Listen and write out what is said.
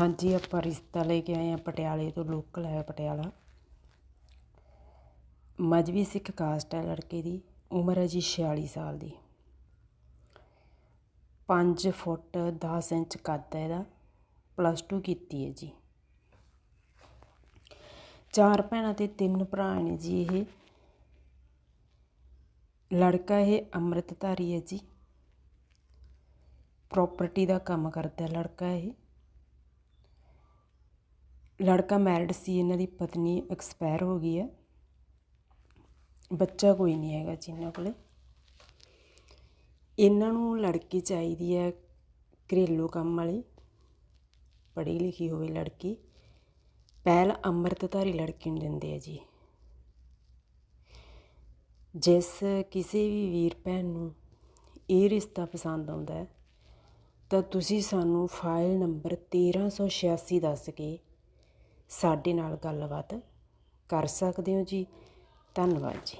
ਹਾਂਜੀ, ਆਪਾਂ ਰਿਸ਼ਤਾ ਲੈ ਕੇ ਆਏ ਆ ਪਟਿਆਲੇ ਤੋਂ ਲੋਕਲ ਹੈ ਪਟਿਆਲਾ। ਮਜਬੀ ਸਿੱਖ ਕਾਸਟ ਹੈ ਲੜਕੇ ਦੀ, ਉਮਰ ਹੈ ਜੀ 46 ਸਾਲ ਦੀ। 5 ਫੁੱਟ 10 ਇੰਚ ਕੱਦ ਹੈ ਇਹਦਾ ਪਲੱਸ 2 ਕੀਤੀ ਹੈ ਜੀ। ਚਾਰ ਭੈਣਾਂ ਤੇ ਤਿੰਨ ਭਰਾ ਨੇ ਜੀ ਇਹ। ਲੜਕਾ ਇਹ ਅੰਮ੍ਰਿਤਧਾਰੀ ਹੈ ਜੀ। ਪ੍ਰਾਪਰਟੀ ਦਾ ਕੰਮ ਕਰਦਾ ਲੜਕਾ ਇਹ। ਲੜਕਾ ਮੈਰਿਡ ਸੀ, ਇਹਨਾਂ ਦੀ ਪਤਨੀ ਐਕਸਪਾਇਰ ਹੋ ਗਈ ਹੈ। ਬੱਚਾ ਕੋਈ ਨਹੀਂ ਹੈਗਾ ਜੀ ਇਹਨਾਂ ਕੋਲੇ। ਇਹਨਾਂ ਨੂੰ ਲੜਕੀ ਚਾਹੀਦੀ ਹੈ ਘਰੇਲੂ ਕੰਮ ਵਾਲੀ, ਪੜ੍ਹੀ ਲਿਖੀ ਹੋਵੇ ਲੜਕੀ। ਪਹਿਲ ਅੰਮ੍ਰਿਤਧਾਰੀ ਲੜਕੀ ਨੂੰ ਦਿੰਦੇ ਆ ਜੀ। ਜਿਸ ਕਿਸੇ ਵੀ ਵੀਰ ਭੈਣ ਨੂੰ ਇਹ ਰਿਸ਼ਤਾ ਪਸੰਦ ਆਉਂਦਾ ਹੈ, ਤਾਂ ਤੁਸੀਂ ਸਾਨੂੰ ਫਾਈਲ ਨੰਬਰ 1386 ਦੱਸ ਕੇ ਸਾਡੇ ਨਾਲ ਗੱਲਬਾਤ ਕਰ ਸਕਦੇ ਹੋ ਜੀ। ਧੰਨਵਾਦ ਜੀ।